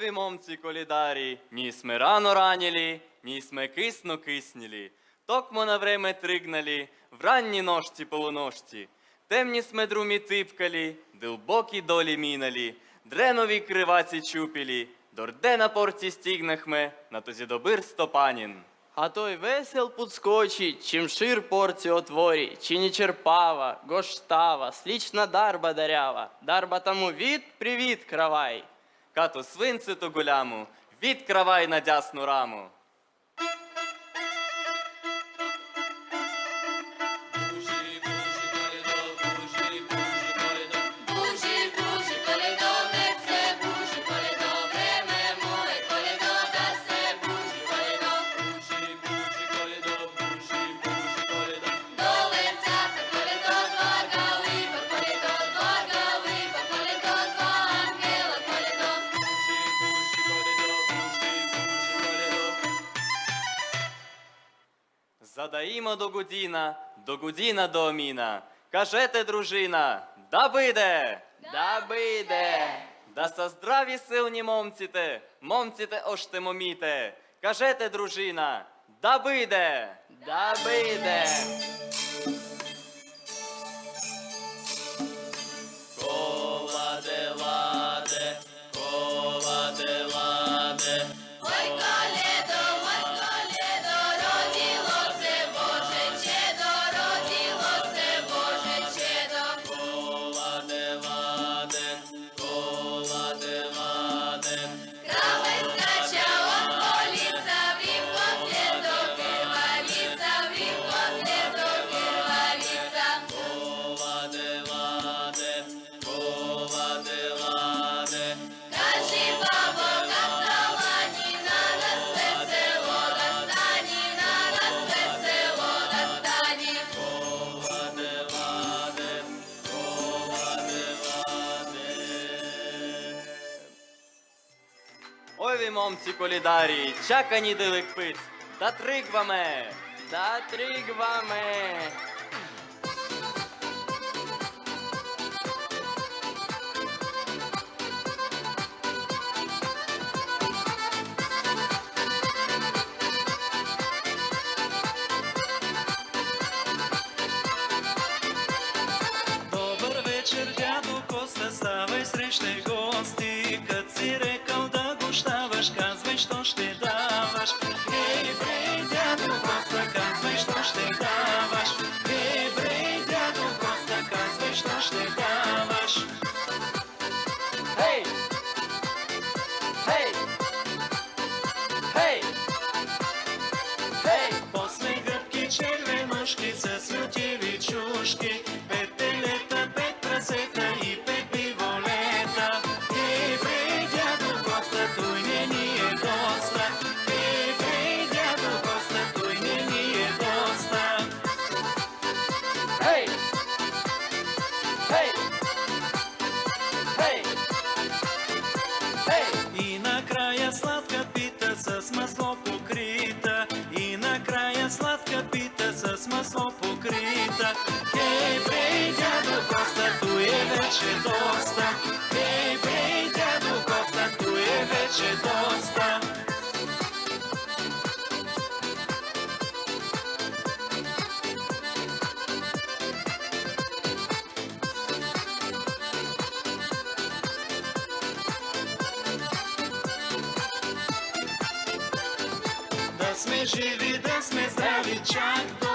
ви момці колідарі, ні сме рано ранілі, ні сме кисно киснілі. Токмо на время тригналі, в ранні ножці полуножці. Темні сме друмі типкалі, дилбокі долі міналі, дренові криваці чупілі, дорде на порці стігнахме, на тозі добир стопанін. А той весел подскочить, чим шир порцію отворі, чи не черпава, гоштава, слічна дарба дарява, дарба тому від привіт, кравай. Като то гуляму, відкривай на дясну раму. Задаїмо до Гудіна, до Гудіна до Оміна. Кажете, дружина, да биде, Да биде, да со здраві силні момціте, момціте оштемоміте. Кажете, дружина, да биде. да биде. Ой момці колідарі, чакані дивик пиць, да тригваме. Да тригваме. Добър вечер, дядо Коста, ставай срещай покрита. Дядо Коста, ту е вече доста. Дядо Коста, ту е вече доста. Да сме живи, да сме здрави, чак до